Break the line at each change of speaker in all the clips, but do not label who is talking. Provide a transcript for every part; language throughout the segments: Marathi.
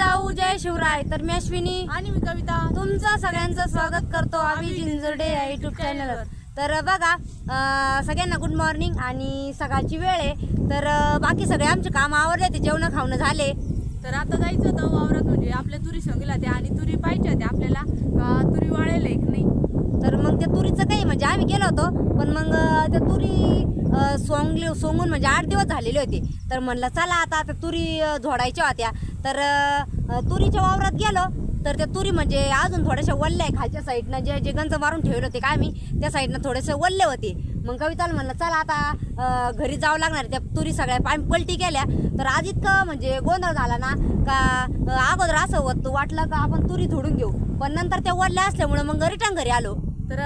जिजाऊ जय शिवराय. तर मी अश्विनी.
आणि मी कविता.
तुमचं सगळ्यांचं स्वागत करतो आम्ही जिंजर्डे या युट्यूब चॅनलवर तर बघा अं, सगळ्यांना गुड मॉर्निंग आणि सकाळची वेळ आहे. तर अं, बाकी सगळे आमचे काम आवरले ते जेवण खावणं झाले.
तर आता जायचं होतं वावरात म्हणजे आपल्या तुरी संगीला त्या आणि तुरी पाहिजे होत्या आपल्याला. का तुरी वाळेल एक नाही.
तर मग त्या तुरीचं काही म्हणजे आम्ही गेलो होतो पण मग त्या तुरी सोंगले सोंगून म्हणजे आठ दिवस झालेले होते. तर म्हणलं चला आता त्या तुरी झोडायच्या होत्या. तर तुरीच्या वावरात गेलो. तर त्या तुरी म्हणजे अजून थोड्याशा वल्ल्या आहे खालच्या साईडनं. जे जे गंज मारून ठेवले होते काय मी त्या साईडनं थोडेसे वल्ले होते. मग कविताला म्हणलं चला आता घरी जावं लागणार त्या तुरी सगळ्या पाय पलटी केल्या. तर आज इतकं म्हणजे गोंधळ झाला ना का अगोदर असं होतं वाटलं का आपण तुरी झोडून घेऊ. पण नंतर त्या वल्ल्या असल्यामुळे मग रिटर्न घरी आलो.
तर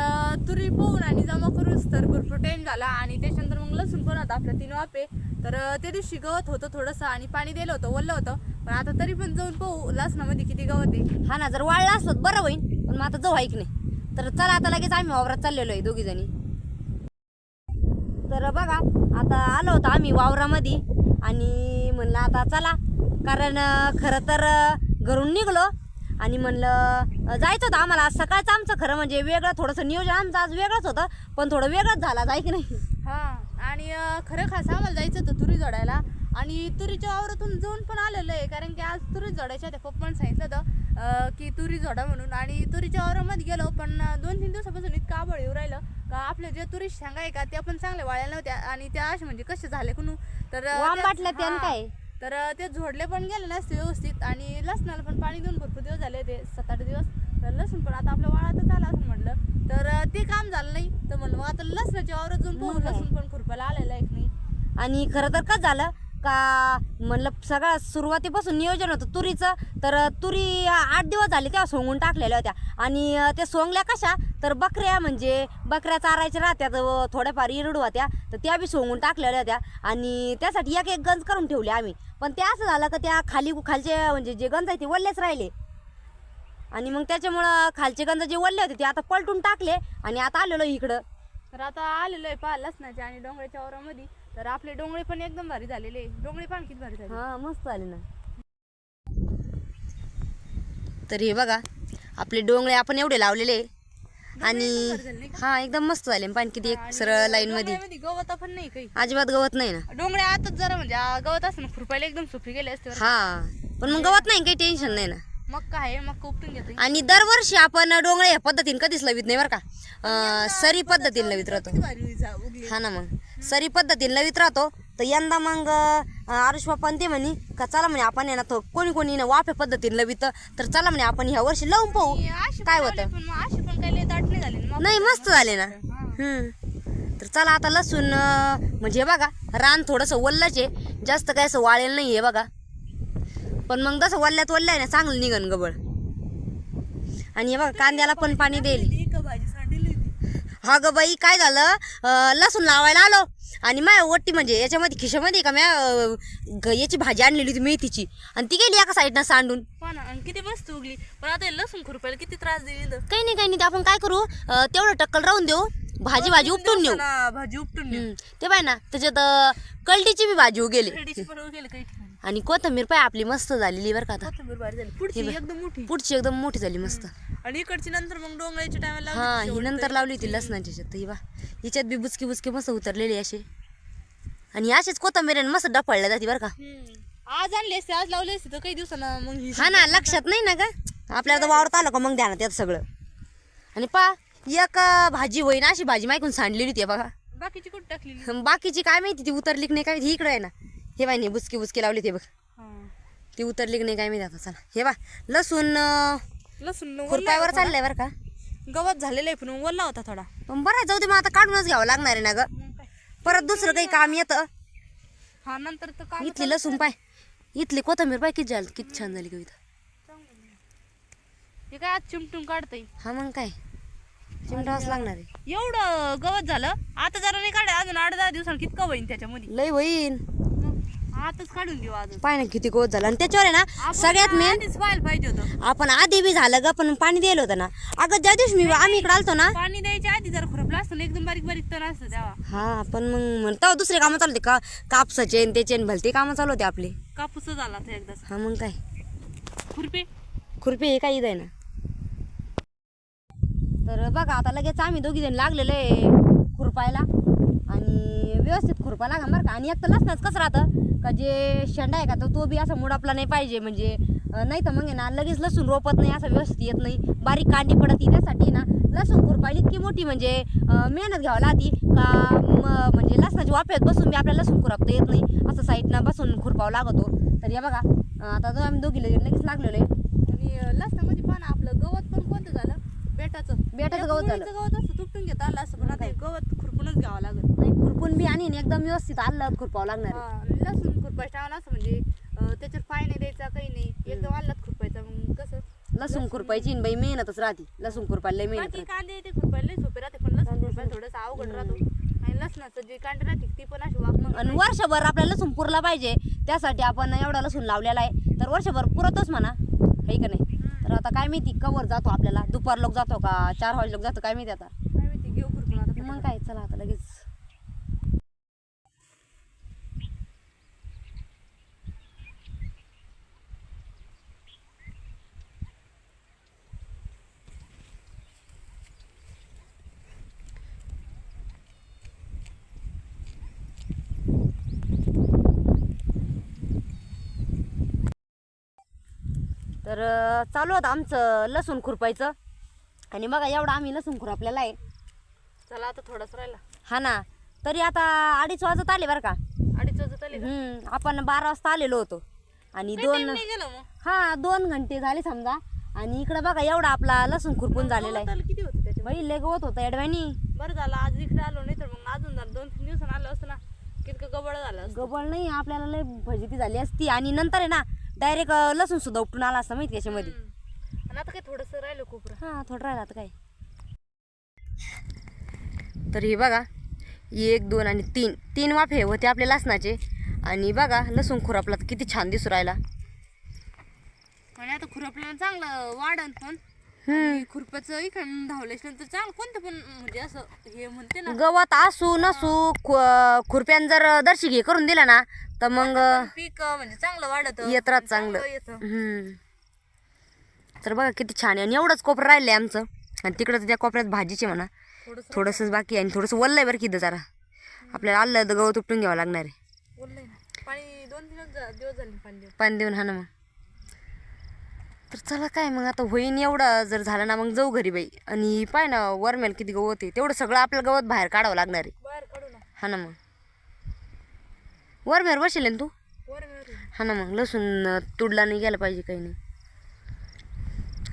तुरी पोहून आणि जमा करून तर भरपूर टाईम झाला आणि त्याच्यानंतर मग लसूण पण होता आपल्या तीन वापे तर त्या दिवशी गवत होतं थोडंसं आणि पाणी दिलं होतं ओलं होतं. पण आता तरी पण जाऊन पाहू लसणामध्ये किती गवत आहे.
हा ना जर वाळला असलं बरं होईल पण मग आता जाऊ ऐक नाही. तर चला आता लगेच आम्ही वावरात चाललेलो आहे दोघी जणी. तर बघा आता आलो होतो आम्ही वावरामध्ये आणि म्हणलं आता चला कारण खरं तर घरून निघलो. आणि म्हणलं जायचं होतं आम्हाला. आज सकाळचं आमचं खरं म्हणजे वेगळं थोडंसं नियोजन आमचं आज वेगळंच होतं पण थोडं वेगळंच झालं जाय की नाही?
हा आणि अं, खरं खास आम्हाला जायचं होतं तुरी जोडायला. आणि तुरीच्या वावरातून जाऊन पण आलेलं आहे कारण की आज तुरी जोडायच्या त्या पप्पाने सांगितलं होतं अं, की तुरी जोडा म्हणून. आणि तुरीच्या वावरामध्ये गेलो पण अं, दोन तीन दिवसापासून इतकं आबळ येऊ राहिलं का आपल्या जे तुरी शेंगा आहे का त्या पण चांगल्या वाळल्या नव्हत्या. आणि त्या अशा म्हणजे कसे झाले कुणू? तर अं,
वाम
त्या- हा.
काय?
तर ते झोडले पण गेले नसते व्यवस्थित आणि लसणाला पण पाणी देऊन भरपूर दिवस झाले ते सात आठ दिवस. तर लसूण पण आता आपल्या वाळातच आला असं म्हटलं. तर ते काम झालं नाही. तर म्हणलं मग आता लसणाच्या वावरात जाऊन पाहू? लसूण पण खुरपायला आलेला आहे की नाही?
आणि खरं तर कसं झालं? का म्हणलं सगळं सुरुवातीपासून नियोजन होतं तुरीचं. तर तुरी आठ दिवस झाले तेव्हा सोंगून टाकलेल्या होत्या. आणि ते त्या सोंगल्या कशा? तर बकऱ्या म्हणजे बकऱ्या चारायच्या राहत्या तर थोड्याफार इरडू होत्या. तर त्या बी सोंगून टाकलेल्या होत्या. आणि त्यासाठी एक एक गंज करून ठेवले आम्ही. पण ते असं झालं का त्या खाली खालचे म्हणजे जे गंज आहे ते वल्लेच राहिले. आणि मग त्याच्यामुळं खालचे गंज जे वल्ले होते ते आता पलटून टाकले आणि आता आलेलो इकडं.
तर आता आलेलो आहे पहा लसणाच्या आणि डोंगराच्या औरामध्ये तर आपले डोंगळे पण एकदम भारी झालेले. डोंगळे पण किती भारी झाले.
हा मस्त आले ना. तर हे बघा आपले डोंगळे आपण एवढे लावलेले. आणि हा एकदम मस्त झाले. पाणी किती एक सरळ लाईन मध्ये.
गवत पण नाही काही.
अजिबात गवत नाही ना.
डोंगळे आताच जरा म्हणजे आ, गवत असं खुरपायला एकदम सोपी गेले असते.
हा पण मग गवत नाही काही टेन्शन नाही ना.
मग काय मग उपटून घेतो.
आणि दरवर्षी आपण डोंगळे या पद्धतीने कधीच लवित नाही बरं का. सरी पद्धतीने लवित राहतो. हा ना मग. सरी पद्धतीने लवित राहतो. तर यंदा मग आरुष पण ते म्हणे का चला म्हणे आपण ना तो कोणी कोणी ना वाफे पद्धतीने लवित. तर चला म्हणे आपण ह्या वर्षी लावून पाहू. काय होतं?
नाही
मस्त झाले ना.
हा.
हम्म. तर चला आता लसूण म्हणजे हे बघा रान थोडंसं वल्लच आहे. जास्त काय असं वाळेल नाही आहे बघा. पण मग तसं वल्ल्यात वल्ल्या आहे ना चांगलं निघन गबळ आणि हे बघा कांद्याला पण पाणी देईल हा ग बाई काय झालं? लसूण लावायला आलो. आणि माझ्या ओटी म्हणजे याच्यामध्ये खिशामध्ये का म्या? याची भाजी आणलेली होती मेथीची. आणि ती गेली एका साईडनं सांडून.
पण आणि किती मस्त उगली. पण आता हे लसूण खुरपायला किती त्रास देईल
काही नाही काही नाही ते आपण काय करू? अं, तेवढं टक्कल राहून देऊ. भाजी भाजी उपटून नेऊ.
भाजी उपटून
हम्म. ते पाय ना त्याच्यात अं, कलटीची बी भाजी उगेली.
रेडीची पण उगेल काही ठिकाणी.
आणि कोथंबीर पाय आपली मस्त झालेली बरं का आता.
कोथिंबीर भारी झाली. पुढची एकदम मोठी.
पुढची एकदम मोठी झाली मस्त.
आणि इकडची नंतर मग डोंगराच्या टायमाला
हा ही नंतर लावली होती लसणाची शेत ही बा हिच्यात बी बुचकी बुचकी मस्त उतरलेली असे आणि असेच कोथंबीर मस्त डफळल्या जाते बरं का.
आज आणली असते आज लावली असते तर काही दिवसांना मग ही
हा ना लक्षात नाही ना का आपल्याला वावरत आलं का मग ध्यानात येत सगळं. आणि पा एक अं, भाजी होईना अशी भाजी मायकून सांडलेली होती बघा.
बाकीची कुठं टाकलेली?
बाकीची काय माहिती ती उतरली की नाही काय. ही इकडे आहे ना. हे बाय नाही बुचकी बुचकी लावली ते बघ. ती उतरली की नाही काय माहिती आता चला. हे बा लसूण
लसूण
खुरपायवर चाललंय बरं का.
गवत झालेलं आहे पण ओला होता थोडा.
पण बरं जाऊ दे मग आता काढूनच घ्यावं लागणार आहे ना ग. परत दुसरं काही काम येतं.
हा नंतर तर काम
इथली लसूण पाय. इथली कोथंबीर पाय किती झाली किती छान झाली कविता
हे काय आज चिमटून काढतंय?
हा मग काय? चिमटावंच लागणार आहे.
एवढं गवत झालं आता जरा नाही काढ अजून आठ दहा दिवसांनी कितकं होईन त्याच्यामध्ये?
लय होईन.
आताच काढून देऊ अजून.
पाय ना किती गोत झालं. आणि त्याच्यावर आहे ना
आपण
सगळ्यात मेन
आधीच व्हायला पाहिजे होतं.
आपण आधी बी झालं ग पण पाणी दिलं होतं ना. अगं ज्या दिवशी मी आम्ही इकडे आलतो ना
पाणी द्यायच्या आधी जर खुरपला असतं ना एकदम बारीक बारीक तण असतं तेव्हा.
हा पण मग म्हणतो दुसरे कामं चालू होते का? कापसाचे आणि त्याचे आणि भलते कामं चालू होते आपले.
कापूस झाला तर एकदाच.
हा मग काय?
खुरपे?
खुरपी हे काही आहे ना. तर बघा आता लगेच आम्ही दोघी जण लागलेलो आहे खुरपायला. व्यवस्थित खुरपा लागा बरं का. आणि एक तर लसणाच कसं राहतं? का जे शेंडा आहे का तर तो बी असा मुडापला नाही पाहिजे. म्हणजे नाही तर मग आहे ना लगेच लसूण रोपत नाही असं व्यवस्थित येत नाही. बारीक कांडी पडत ती त्यासाठी ना लसूण खुरपायला इतकी मोठी म्हणजे मेहनत घ्यावी लागती. का म्हणजे लसणाची वाफ्यात बसून बी आपल्याला लसूण खुरपता येत नाही. असं साईडनं बसून खुरपावं लागतो. तर या बघा आता जो आम्ही दोघी लगेच लागलेलो आहे.
आणि लसणामध्ये पण आपलं गवत पण कोणतं झालं? बेटाचं.
बेटाचं गवत झालं.
गवत असतं तुटून घेता आलं असं पण आता हे गवत खुरपूनच घ्यावं लागत
नाही खुरपून बी आणि एकदम व्यवस्थित आल्लाद खुरपावं लागणार आहे.
हा, लसूण खुरपायचं टायमाला असं म्हणजे अं, त्याच्यावर पाय नाही द्यायचा काही नाही. एकदम आल्लात खुरपायचा मग कसं?
लसूण खुरपायची आणि बाई मेहनतच राहते. लसूण खुरपायला लय मेहनत
बाकी
राहते.
कांदे ते खुरपायला लई सोपे राहते पण लसूण खुरपायला थोडंसं अवघड राहतो. आणि लसणाचं जे कांदे राहते ती पण अशी वाकणं
आणि वर्षभर आपल्याला लसूण पुरला पाहिजे. त्यासाठी आपण एवढा लसूण लावलेला आहे. तर वर्षभर पुरतच म्हणा. आहे का नाही? तर आता काय माहिती कवर जातो आपल्याला. दुपार लोक जातो का? चार वाजे लोक जातो काय माहिती आता
काय माहिती घेऊ खुरपून आता
मग काय चला आता लगेच. तर चालू होतं आमचं लसूण खुरपायचं. आणि बघा एवढा आम्ही लसूण खुरपलेला आहे.
चला आता थोडासा राहिला.
हा ना. तरी आता अडीच वाजत आले बरं का.
अडीच वाजत आले का?
हम्म आपण बारा वाजता आलेलो होतो. आणि
काही
दोन
time नाही गेलं मग.
हा दोन घंटे झाले समजा. आणि इकडे बघा एवढा आपला लसूण खुरपून झालेला आहे.
गवताला किती होतं त्याच्यामध्ये?
बाई लय गवत होतं एडवानी
बरं झालं आज इकडे आलो नाही तर मग अजून जरा दोन तीन दिवसांनी आलो असतं ना कितकं गबळ झालं असतं.
गबळ नाही आपल्याला लय फजिती झाली असती. आणि नंतर आहे ना डायरेक्ट लसूण सुद्धा उपटून आला असता माहिती त्याच्यामध्ये.
हम्म. आणि आता काय थोडंसं राहिलं कोपरं
हा थोडं राहिलं आता काय. तर हे बघा एक दोन आणि तीन. तीन वाफे होते आपले लसणाचे. आणि बघा लसूण खुरापला किती छान दिसू राहिला.
आणि आता खुरपल्यानं चांगलं वाढन पण. आणि खुरप्याचं इकडून नंतर चांगलं कोणतं पण म्हणजे असं हे म्हणते ना.
गवत असू नसू खुरप्यान जर दर्शी घे करून दिला ना तर मग
पीक म्हणजे चांगलं वाढत.
येत राहत चांगलं.
येतं.
तर बघा किती छान आहे. आणि एवढंच कोपरं राहिलं आहे आमचं. आणि तिकडं त्या कोपऱ्यात भाजीचे म्हणा. थोडंसंच बाकी आणि थोडंसं वल्लं आहे बरं की इथं जरा. आपल्याला आलं गवत उपटून घ्यावं लागणार आहे.
पाणी दोन तीन दिवस झाले पाणी देऊन.
पाणी देऊन हा ना मग. तर चला काय मग आता होईन एवढं जर झालं ना मग जाऊ घरी बाई. आणि पाय ना वरमेल किती गवत आहे तेवढं सगळं आपलं गवत बाहेर काढावं लागणार आहे.
बाहेर काढू ना.
हा ना मग. वरमेर बसेल ना तू?
वर वर
हा ना मग लसूण अं, तुडला नाही गेला पाहिजे काही नाही.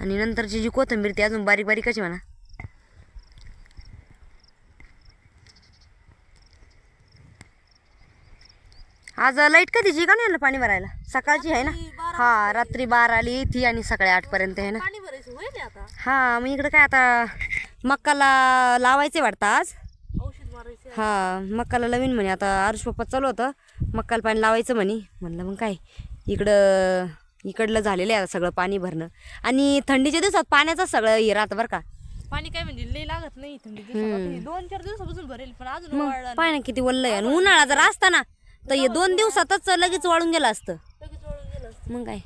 आणि नंतरची जी कोथिंबीर ती अजून बारीक बारीकच आहे म्हणा. आज लाइट कधीची का नाही आलं पाणी भरायला? सकाळची आहे ना? हा रात्री बारा आली ती आणि सकाळी आठ पर्यंत आहे ना? हा मग इकडं काय आता मक्काला लावायचे वाटतं आज?
औषध मारायचं.
हा मक्काला लावीन म्हणे. आता आरुष पप्पा चालू होतं. मक्काला पाणी लावायचं म्हणे. म्हणलं मग काय? इकडं इकडलं झालेलं आहे सगळं पाणी भरणं. आणि थंडीच्या दिवसात पाण्याचं सगळं हे राहतं बरं का.
पाणी काय म्हणजे लई लागत नाही थंडी दोन चार दिवसापासून भरेल पण अजून
पाणी किती वल्ल आहे आणि उन्हाळा जर असता ना तर हे दोन दिवसातच लगेच वाळून गेलं असतं.
लगेच वाळून गेलं असतं.
मग काय?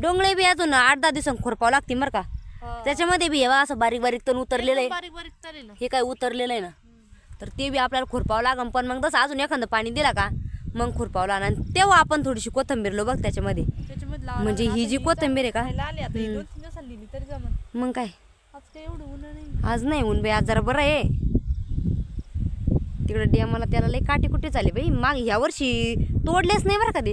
डोंगळे बी अजून आठ दहा दिवसांनी खोरपावं लागते बरं का?
हा.
त्याच्यामध्ये बी हे बघा असं बारीक बारीक तण उतरलेलं आहे.
बारीक बारीक चालेल ना
हे काय उतरलेलं आहे ना? तर ते बी आपल्याला खुरपावं लागन. पण मग तसं अजून एखादं पाणी दिला का मग खुरपावं लागणार आणि तेव्हा आपण थोडीशी कोथंबीर लो बघ त्याच्यामध्ये. म्हणजे. ही जी कोथिंबीर आहे का?
खायला आली आता ही दोन तीन दिवसांनी लिहिली तरी जमन.
मग काय?
आज काय एवढं ऊन नाही
आज नाही ऊन बाई आज जरा बरं आहे. तिकडे डॅमाला त्याला लई काटे कुठे चाले बाई. माग ह्या वर्षी तोडलेच नाही बरं का ते.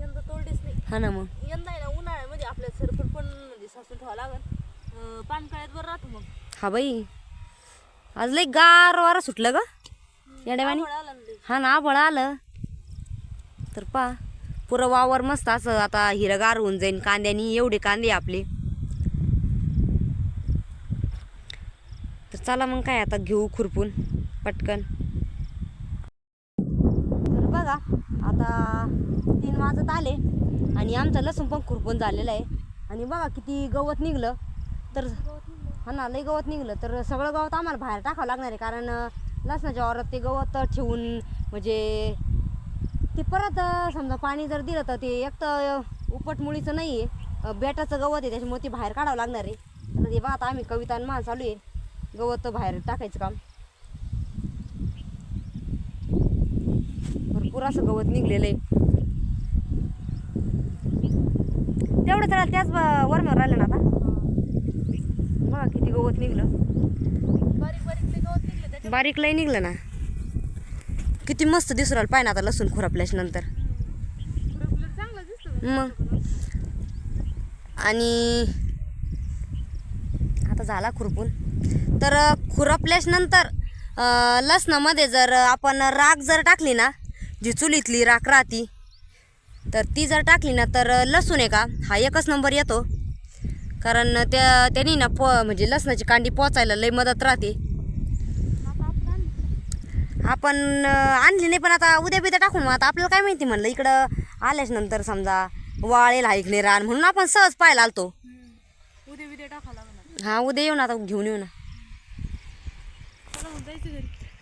यंदा तोडलीच नाही.
हा ना मग.
यंदा आहे ना उन्हाळ्यामध्ये आपल्या पण म्हणजे सासून लागल. पानकळ्यात बरं राहतो मग.
हा बाई. आज लई गार वारा सुटलं ग. या डेमानी
आभाळ आलं ना लई.
हा ना आभळ आलं. तर पा पुरं वावर मस्त असं आता हिरगार होऊन जाईन. कांद्यानी एवढे कांदे आपले. तर चला मग काय आता घेऊ खुरपून. पटकन तर बघा आता तीन वाजत आले आणि आमचं लसूण पण खुरपून झालेलं आहे. आणि बघा किती गवत निघलं. तर हा ना लई गवत निघलं. तर सगळं गवत आम्हाला बाहेर टाकावं लागणार आहे. कारण लसणाच्या वावरात ते गवत ठेवून म्हणजे ते परत समजा पाणी जर दिलं तर ते एक तर उपटमुळीचं नाही आहे बेटाचं गवत आहे. त्याच्यामुळे ते बाहेर काढावं लागणार आहे. तर ते बघा आता आम्ही कविता मान चालू आहे. गवत बाहेर टाकायचं काम. भरपूर असं गवत निघलेलं आहे. तेवढं चढाल त्याच ब- वरणावर ना आता. बघा किती गवत निघलं.
बारीक बारीक निघलं
लई निघलं ना. किती मस्त दिसू राहिलं पाहिजे ना आता लसूण खुरपल्याच्या नंतर मग. आणि आता झाला खुरपून तर अ, खुरपल्याच नंतर लसणामध्ये जर आपण राख जर टाकली ना जी चुलीतली राख राहती तर ती जर टाकली ना तर लसूण आहे का? हा एकच नंबर येतो. कारण त्या त्यांनी ना पो म्हणजे लसणाची कांडी पोचायला लई मदत राहते.
आपण आणलं.
नाही पण आता उद्या बिद्या टाकून मग आता आपल्याला काय माहिती म्हणलं इकडं आल्याच नंतर समजा वाळेल हाईक नाही रान म्हणून आपण सहज पाहायला आलतो.
उद्या बिद्या लागणार
हा उद्या येऊ ना आता घेऊन येऊ ना.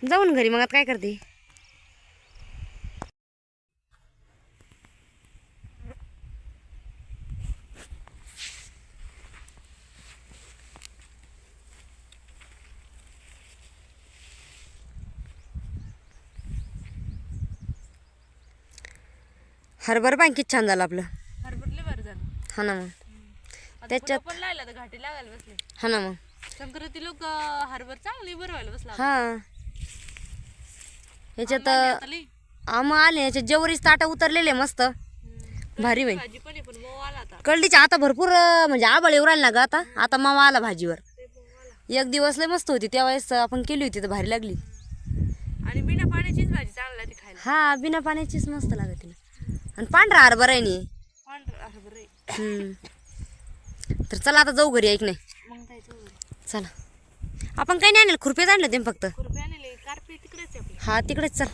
जाऊन घरी मग आता काय करते? हरभर बँकेत छान झालं आपलं.
हरभरले बरं झालं.
हा ना मग.
आता
त्याच्यात-
फुलं पण लायला तर घाटी लागायला बसले.
हा ना मग.
संक्रांती लोक हरभर चांगली बरं व्हायला बसला
हा. याच्यात
लई.
आम्हा आले याच्यात जेवरीच ताटं उतरलेले मस्त. भारी बाई.
भाजी पण आहे पण मऊ आला आता.
भरपूर अं, म्हणजे आबळ येऊ राहिला ना ग आता. आता मामा आला भाजीवर. एक दिवस लय मस्त होती त्यावेळेस आपण केली होती तर भारी लागली.
आणि बिना पाण्याचीच भाजी चांगली खायला.
हा बिना पाण्याचीच मस्त लागत. तिला आणि पांढरा हरभरा आहे नी
पांढरं हरभर आहे.
हम्म. तर चला आता जाऊ घरी ऐक नाही
मग जायचं घरी.
चला आपण काही नाही आणलं खुरपेच आणलं ते फक्त
खुरपी आणले कार्पे तिकडेच आहे आपले
हा तिकडेच चल